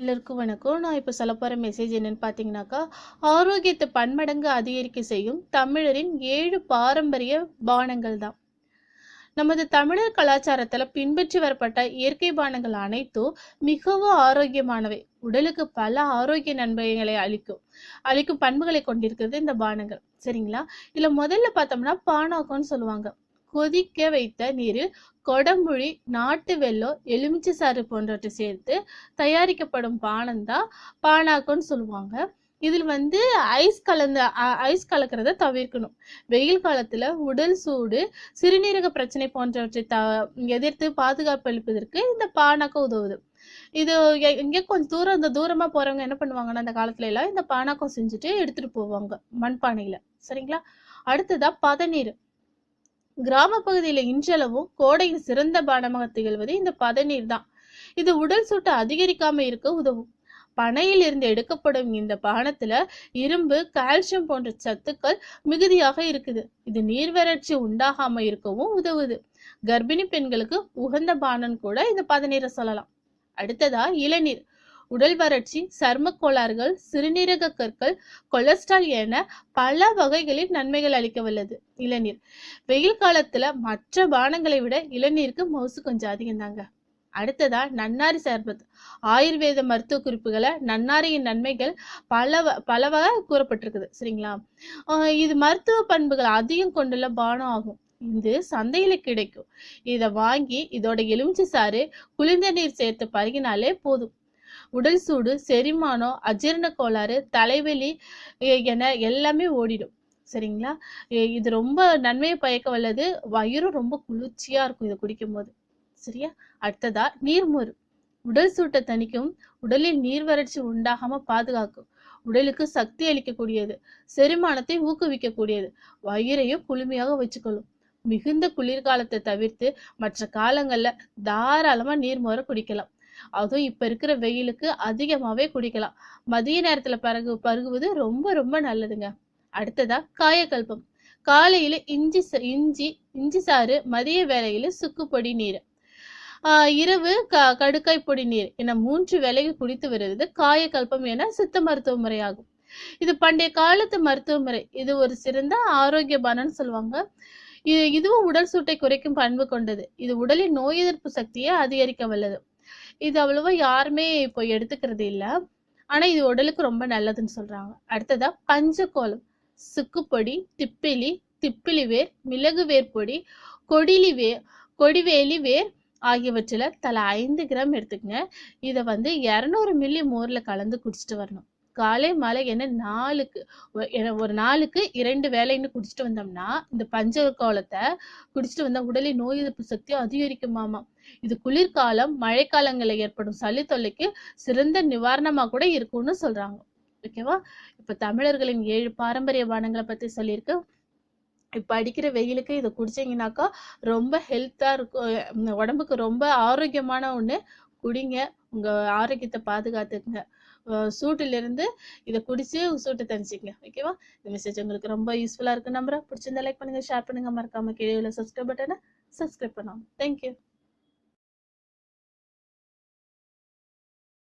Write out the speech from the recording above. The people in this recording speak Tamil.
எல்லாருக்கும் வணக்கம். நான் இப்போ சொல்ல போகிற மெசேஜ் என்னென்னு பார்த்தீங்கன்னாக்கா ஆரோக்கியத்தை பன்மடங்கு அதிகரிக்க செய்யும் தமிழரின் ஏழு பாரம்பரிய பானங்கள் தான். நமது தமிழர் கலாச்சாரத்தில் பின்பற்றி வரப்பட்ட இயற்கை பானங்கள் அனைத்தும் மிகவும் ஆரோக்கியமானவை. உடலுக்கு பல ஆரோக்கிய நன்மைகளை அளிக்கும் அளிக்கும் பண்புகளை கொண்டிருக்கிறது இந்த பானங்கள். சரிங்களா? இதில் முதல்ல பார்த்தோம்னா பானாக்கோன்னு சொல்லுவாங்க. கொதிக்க வைத்த நீரில் கொடம்புழி நாட்டு வெள்ளம் எலுமிச்சை சாறு போன்றவற்றை சேர்த்து தயாரிக்கப்படும் பானம் தான் பானாக்கம்னு சொல்லுவாங்க. இதில் வந்து ஐஸ் கலந்த ஐஸ் கலக்கிறத தவிர்க்கணும். வெயில் காலத்தில் உடல் சூடு சிறுநீரக பிரச்சனை போன்றவற்றை த எதிர்த்து பாதுகாப்பு அளிப்பதற்கு இந்த பானாக்கம் உதவுது. இது எங்கே கொஞ்சம் தூரம் இந்த தூரமாக போகிறவங்க என்ன பண்ணுவாங்கன்னா அந்த காலத்துல எல்லாம் இந்த பானாக்கம் செஞ்சுட்டு எடுத்துகிட்டு போவாங்க மண்பானையில். சரிங்களா? அடுத்ததாக பதநீர். கிராம பகுதியில இன்றளவும் கோடையின் சிறந்த பானமாக திகழ்வது இந்த பதநீர் தான். இது உடல் சூட்டை அதிகரிக்காம இருக்க உதவும். பனையில் இருந்து எடுக்கப்படும் இந்த பானத்துல இரும்பு கால்சியம் போன்ற சத்துக்கள் மிகுதியாக இருக்குது. இது நீர்வறட்சி உண்டாகாம இருக்கவும் உதவுது. கர்ப்பிணி பெண்களுக்கு உகந்த பானம் கூட இந்த பதநீரை சொல்லலாம். அடுத்ததா இளநீர். உடல் வறட்சி சர்ம கோளாறுகள் சிறுநீரக கற்கள் கொலஸ்ட்ரால் என பல வகைகளில் நன்மைகள் அளிக்க வல்லது இளநீர். வெயில் காலத்துல மற்ற பானங்களை விட இளநீருக்கு மவுசு கொஞ்சம் அதிகம் தாங்க. அடுத்ததா நன்னாரி சர்பத். ஆயுர்வேத மருத்துவ குறிப்புகளை நன்னாரியின் நன்மைகள் பல வ- பல வகை கூறப்பட்டிருக்குது. சரிங்களா? இது மருத்துவ பண்புகள் அதிகம் கொண்டுள்ள பானம் ஆகும். இது சந்தையில கிடைக்கும். இதை வாங்கி இதோட எலுமிச்சை சாறு குளிர்ந்த நீர் சேர்த்து பருகினாலே போதும். உடல் சூடு செரிமானம் அஜீரண கோளாறு தலைவலி என எல்லாமே ஓடிடும். சரிங்களா? இது ரொம்ப நன்மையை பயக்க வல்லது. வயிறும் ரொம்ப குளிர்ச்சியா இருக்கும் இதை குடிக்கும் போது சரியா? அடுத்ததா நீர்மோர். உடல் சூட்டை தணிக்கும் உடலில் நீர் வறட்சி உண்டாகாம பாதுகாக்கும். உடலுக்கு சக்தி அளிக்கக்கூடியது. செரிமானத்தை ஊக்குவிக்கக்கூடியது. வயிறையும் குளுமையாக வச்சுக்கொள்ளும். மிகுந்த குளிர்காலத்தை தவிர்த்து மற்ற காலங்கள்ல தாராளமா நீர்மோரை குடிக்கலாம். அதுவும் இப்ப இருக்கிற வெயிலுக்கு அதிகமாவே குடிக்கலாம். மதிய நேரத்துல பருகு பருகுவது ரொம்ப ரொம்ப நல்லதுங்க. அடுத்ததா காயக்கல்பம். காலையில இஞ்சி ச- இஞ்சி இஞ்சி சாறு மதிய வேலையில சுக்குப்பொடி நீர். ஆஹ் இரவு க கடுக்காய் பொடி நீர். என மூன்று வேலைகள் குடித்து வருவது காயக்கல்பம் என சித்த மருத்துவ முறையாகும் இது பண்டைய காலத்து மருத்துவ முறை. இது ஒரு சிறந்த ஆரோக்கிய சொல்லுவாங்க. இது இதுவும் உடல் சூட்டை குறைக்கும் பண்பு கொண்டது. இது உடலின் நோய் எதிர்ப்பு சக்தியை அதிகரிக்க வல்லது. இது அவ்வளவா யாருமே இப்போ எடுத்துக்கிறது இல்ல. ஆனா இது உடலுக்கு ரொம்ப நல்லதுன்னு சொல்றாங்க. அடுத்ததா பஞ்சக்கோளம். சுக்குப்பொடி திப்பிலி திப்பிலி வேர் மிளகு வேர் பொடி கொடிலி வேர் கொடிவேலி வேர் ஆகியவற்றில் தலா ஐந்து கிராம் எடுத்துக்கங்க. இதை வந்து இரநூறு மில்லி மோர்ல கலந்து குடிச்சிட்டு வரணும். காலை மாலை என நாளுக்கு ஒரு நாளுக்கு இரண்டு வேலைன்னு குடிச்சிட்டு வந்தோம்னா இந்த பஞ்சகோலத்தை குடிச்சிட்டு வந்தா உடலின் நோய் எதிர்ப்பு சக்தி அதிகரிக்குமாமா. இது குளிர்காலம் மழைக்காலங்களில் ஏற்படும் சளி தொல்லைக்கு சிறந்த நிவாரணமா கூட இருக்கும்னு சொல்றாங்க. ஓகேவா இப்ப தமிழர்களின் ஏழு பாரம்பரிய பானங்களை பத்தி சொல்லியிருக்கு. இப்ப அடிக்கிற வெயிலுக்கு இதை குடிச்சிங்கனாக்கா ரொம்ப ஹெல்த்தா இருக்கும். உடம்புக்கு ரொம்ப ஆரோக்கியமான ஒண்ணு. குடிங்க. உங்க ஆரோக்கியத்தை பாதுகாத்துக்குங்க. சூட்டிலிருந்து இதை குடிச்சு சூட்டை தணிச்சுங்க ஓகேவா? இந்த மெசேஜ் உங்களுக்கு ரொம்ப யூஸ்ஃபுல்லாக இருக்கு நம்புறேன். பிடிச்சிருந்தா லைக் பண்ணுங்க ஷேர் பண்ணுங்க. மறக்காமல் கீழே உள்ள சப்ஸ்கிரைப் பட்டனை சப்ஸ்கிரைப் பண்ணலாம் தேங்க்யூ